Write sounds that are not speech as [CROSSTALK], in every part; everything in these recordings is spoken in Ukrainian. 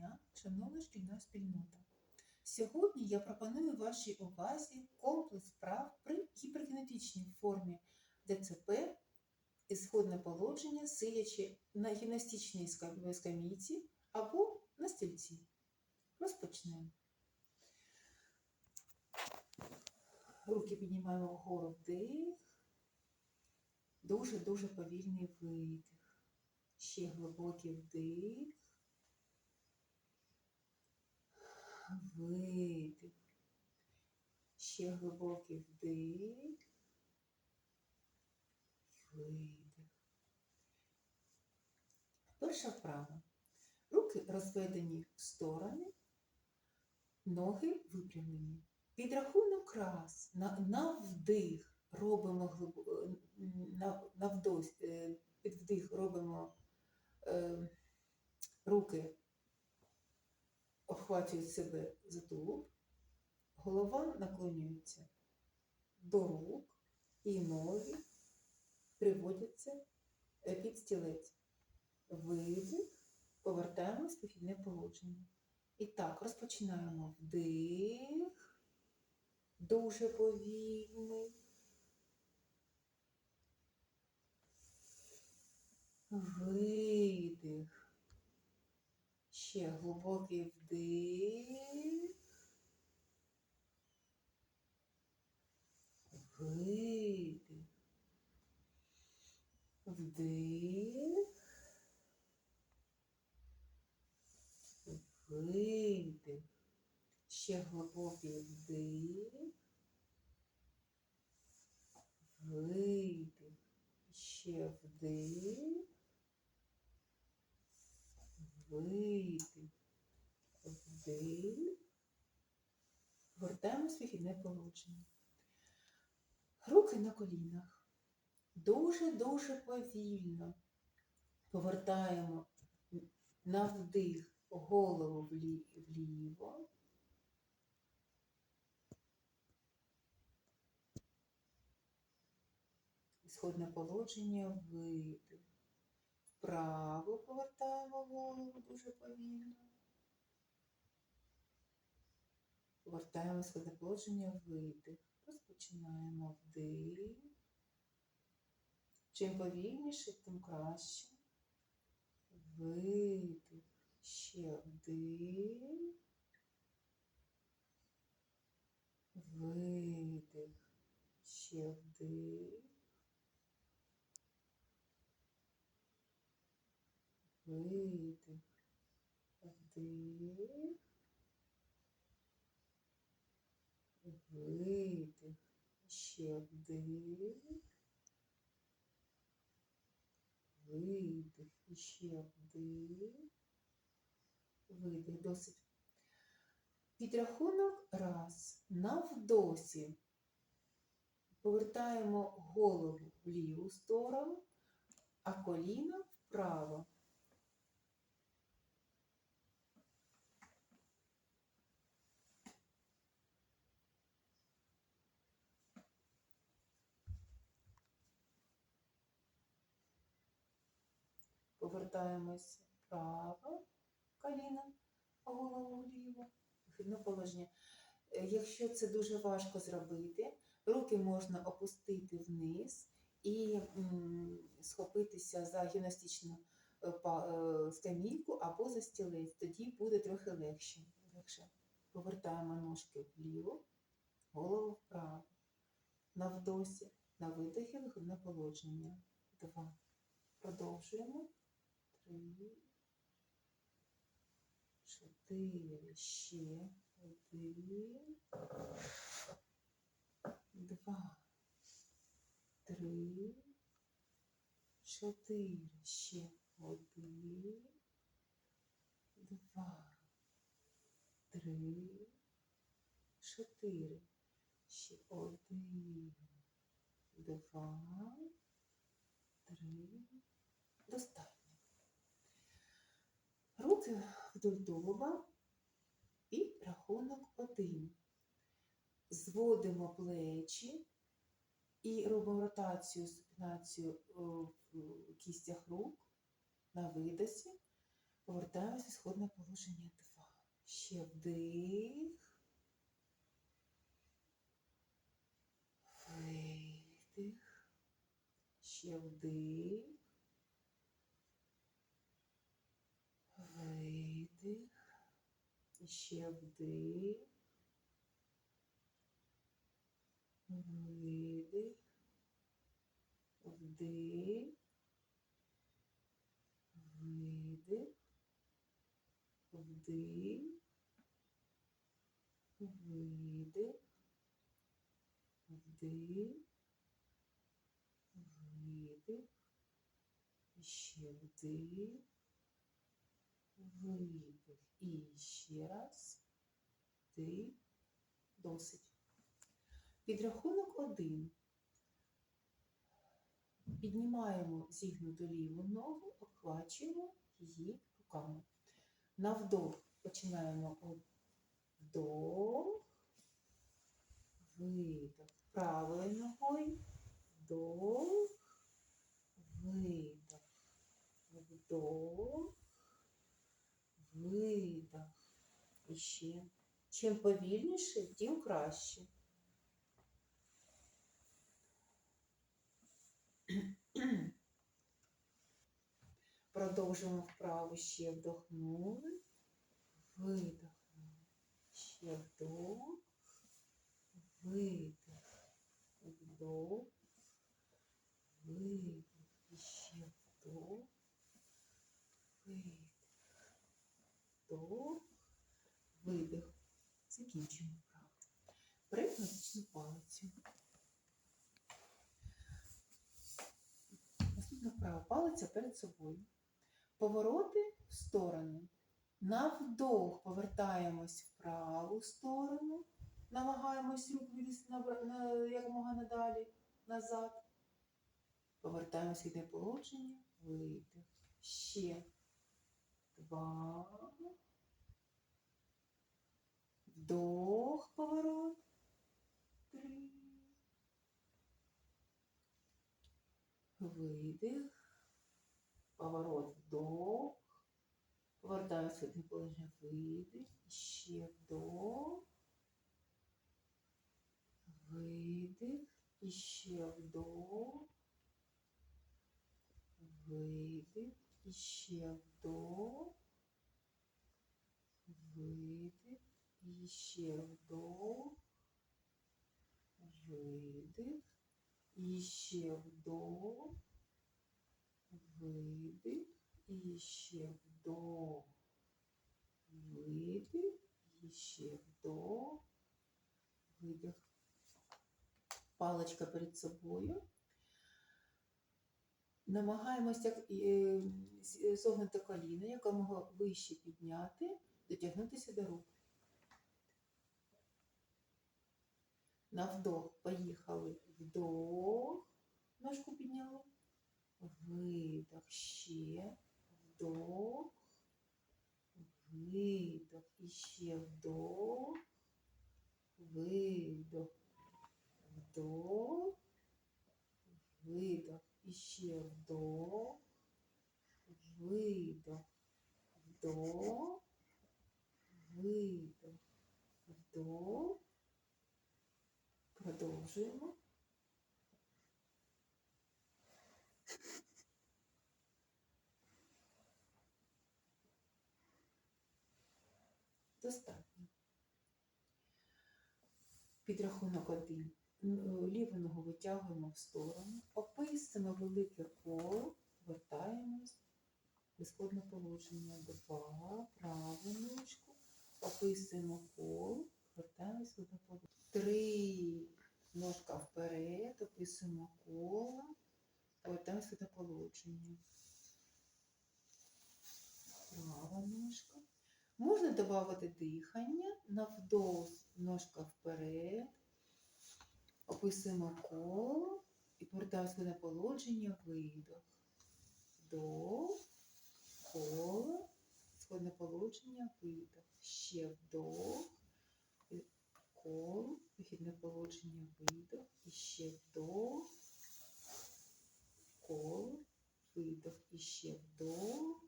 дня, шановна шкільна спільнота. Сьогодні я пропоную вашій увазі комплекс вправ при гіперкінетичній формі ДЦП ісходне положення, сидячи на гімнастичній скамійці або на стільці. Розпочнемо. Руки піднімаємо вгору вдих. Дуже-дуже повільний видих. Ще глибокий вдих. Видих. Ще глибокий вдих. Видих. Перша вправа. Руки розведені в сторони, ноги випрямлені. Підрахунок раз на, на вдих робимо глибо, на, на вдось, е, під вдих робимо е, руки обхвачують себе за тулуб, голова наклонюється до рук і ноги приводяться е, під стілець. Видих, повертаємось в вихідне положення. І так, розпочинаємо вдих, дуже повільний. Видих. Ще глибокий вдих. Видих. Вдих. Видих. Ще глибокий вдих. Видих. Ще вдих. Видих. Вдих. Вертаємось в вихідне положення. Руки на колінах. Дуже-дуже повільно повертаємо на вдих голову вліво. Ісходне положення видих. Вправо повертаємо голову дуже повільно. Повертаємо ісходне положення видих. Розпочинаємо вдих. Чим повільніше, тим краще. Видих. Ще вдих. Видих. Ще вдих. Видих. Вдих. Видих. Ще вдих. Видих. Ще вдих. Видих. Досить. Підрахунок раз. На вдосі. Повертаємо голову в ліву сторону, а коліна вправо. Повертаємось вправо, коліна, а голову вліво, вихідне положення. Е, Якщо це дуже важко зробити, руки можна опустити вниз і схопитися за гімнастичну е, е, скамійку або за стілець. Тоді буде трохи легше. легше. Повертаємо ножки вліво, голову вправо. На вдосі, на видохі вихідне положення. Два. Продовжуємо. Три. Чотири. Ще. Один. Два. Три. Чотири. Ще. Один. Два. Три. Чотири. Ще один. Два. Три. Достатньо. Руки вдоль і рахунок один. Зводимо плечі і робимо ротацію, супінацію е, в кістях рук на видосі. Повертаємось в сходне положення 2. Ще вдих. Видих. Ще вдих. Видих. І ще вдих. Видих. Вдих. Видих. Вдих. Видих. Вдих. Видих. Ще вдих. Видих. І ще раз. Вдих. Досить. Підрахунок один. Піднімаємо зігнуту ліву ногу, обхвачуємо її руками. На вдох починаємо вдох, видох. Правою ногою І ще. Чим повільніше, тим краще. [CLEARS THROAT] Продовжуємо вправо ще вдохнули, видохнули, ще вдох, видих, вдох, видих, і ще вдох, видих, Закінчуємо вправо. Прикладчну палицю. Наступна вправа палиця перед собою. Повороти в сторони. На вдох повертаємось в праву сторону. Намагаємось рук вивести на, на, якомога надалі назад. Повертаємось в іде положення. Видих. Ще. Два. Вдох, поворот. Три. Видих. Поворот вдох. Повертаюся в положення видих. Ще вдох. Видих. І ще вдох. Видих. І ще вдох. Видих. І ще вдох. Видих. І ще вдох. Видих. І ще вдох. Видих. І ще вдох. Видих. Паличка перед собою. Намагаємося е, зогнуте коліно якомога вище підняти, дотягнутися до рук. На вдох поїхали. Вдох. Ножку підняли. Видох. Ще. Вдох. Видох. І ще вдох. Видох. Вдох. Видох. І ще вдох. Видох. Вдох. Видох. Вдох. Продовжуємо. Достатньо. Підрахунок один. Ліву ногу витягуємо в сторону, описуємо велике коло, вертаємось в ісходне положення. Два, праву ножку, описуємо коло, вертаємось в одне. Три, ножка вперед, описуємо коло, повертаємось одне положення. Права ножка. Можна додати дихання на вдох, ножка вперед. Описуємо коло і повертаємося на положення, видох. Вдох, коло, сходне положення, видох. Ще вдох, коло, вихідне положення, видох. І ще вдох, коло, видох. І ще вдох,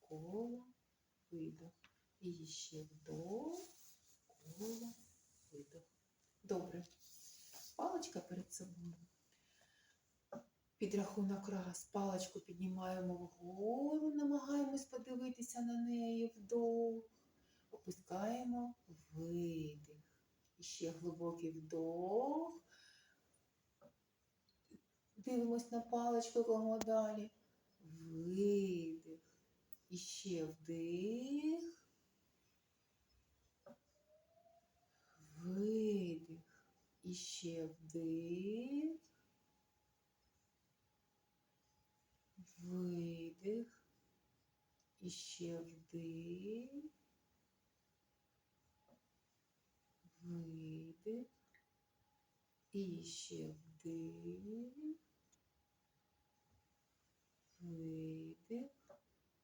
коло, видох. І ще вдох, коло, видох. Добре. Паличка перед собою. Підрахунок раз. Паличку піднімаємо вгору, намагаємось подивитися на неї вдох. Опускаємо видих. Ще глибокий вдох. Дивимось на паличку кого далі. Видих. І ще вдих. Видих. І ще вдих. Видих. І ще вдих. Видих. І ще вдих. Видих.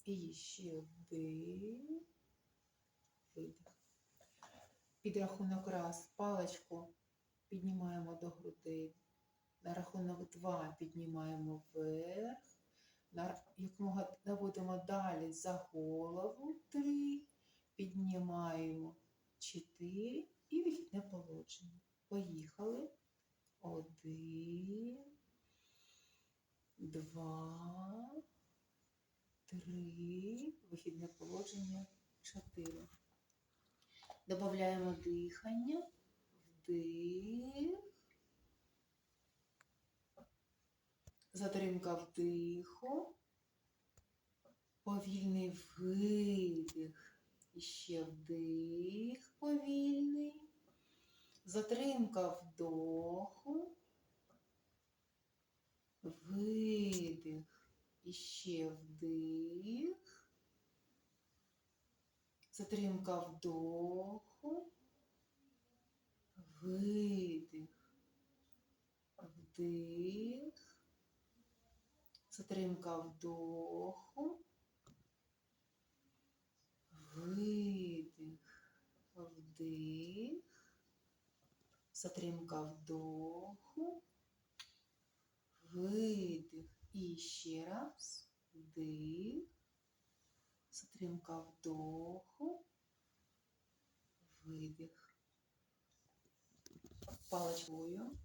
І ще вдих. Видих. Підрахунок раз. Паличку піднімаємо до грудей. На рахунок два піднімаємо вверх. На якомога наводимо далі за голову. Три. Піднімаємо чотири і вихідне положення. Поїхали. Один, два, три, вихідне положення, чотири. Добавляємо дихання, вдих, затримка вдиху, повільний видих, і ще вдих повільний. Затримка вдоху, видих. І ще вдих, затримка вдоху, видих, вдих, затримка вдоху, видих, вдих затримка вдоху, видих. І ще раз вдих, затримка вдоху, видих. Паличкою.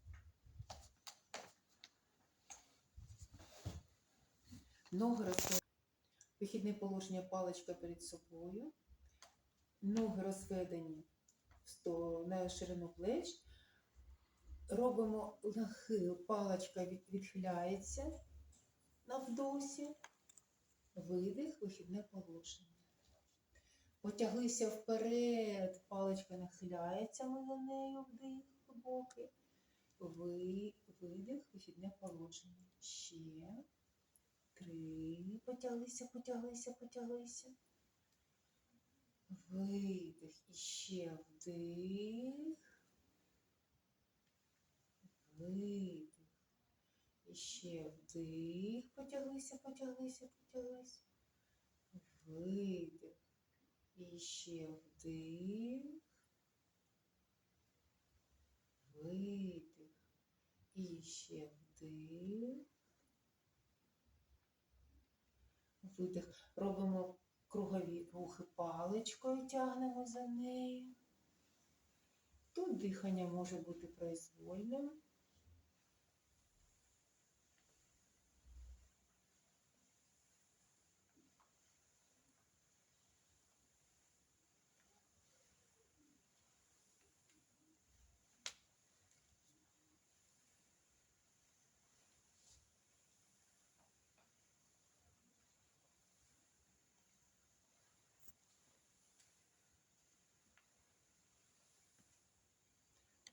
Ноги розведені. Вихідне положення паличка перед собою. Ноги розведені на ширину плеч. Робимо нахил, паличка відхиляється на вдосі, видих, вихідне положення. Потяглися вперед, паличка нахиляється, ми за нею вдих глибокий. Ви, видих, вихідне положення. Ще. Три. Потяглися, потяглися, потяглися. Видих. І ще вдих. Видих. І ще вдих. Потяглися, потяглися, потяглися. Видих. І ще вдих. Видих. І ще вдих. Видих. Робимо кругові рухи паличкою, тягнемо за нею. Тут дихання може бути произвольним.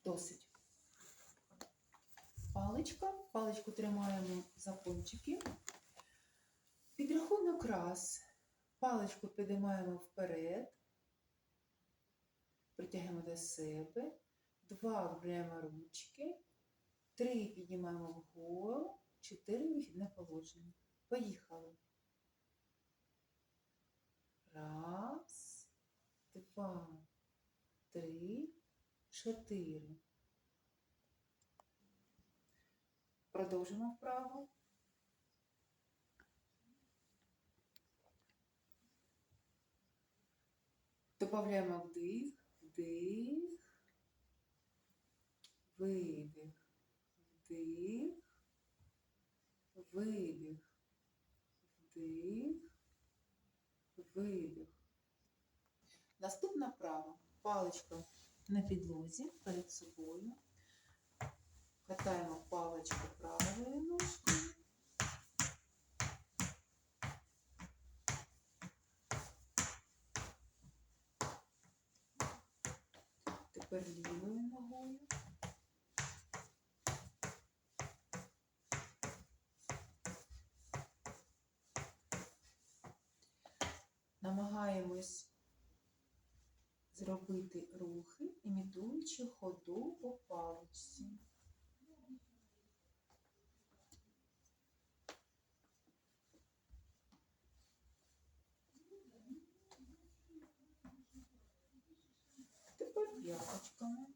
Досить. Паличка. Паличку тримаємо за кончики. Підрахунок раз. Паличку підіймаємо вперед. Притягуємо до себе. Два беремо ручки. Три піднімаємо вгору. Чотири вихідне положення. Поїхали. Раз, два, три, чотири. Продовжимо вправо. Добавляємо вдих, вдих, видих, вдих, видих, вдих, видих. Наступна вправа. Паличка на підлозі перед собою. Катаємо паличку правою ножкою. Тепер лівою ногою. Намагаємось зробити рухи, імітуючи ходу по паличці. Тепер п'яточками.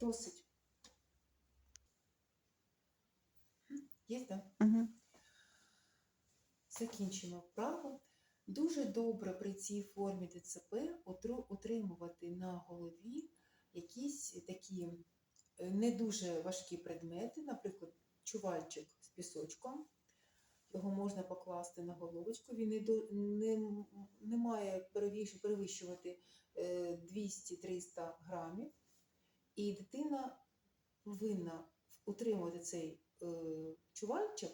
Досить. Є, так? Угу. Закінчимо вправу. Дуже добре при цій формі ДЦП утримувати на голові якісь такі е, не дуже важкі предмети, наприклад, чувальчик з пісочком. Його можна покласти на головочку, він не, до- не, не має перевищувати е, 200-300 грамів. І дитина повинна утримувати цей е, чувальчик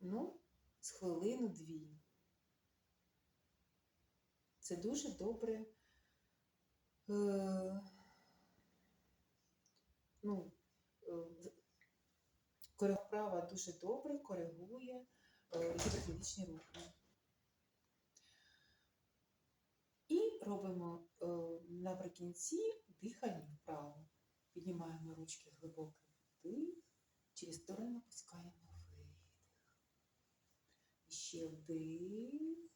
ну, з хвилину-дві. Це дуже добре. Е, ну, е, вправа дуже добре коригує е, гіперфізичні рухи. І робимо е, наприкінці дихальну вправу. Піднімаємо ручки глибокий вдих, через сторону опускаємо видих. Ще вдих,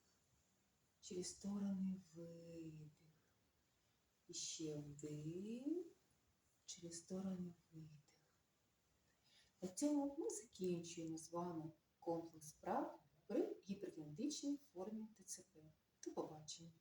через сторони видих. Ще вдих, через сторони видих. На цьому ми закінчуємо з вами комплекс вправ при гіперкінетичній формі ТЦП. До побачення!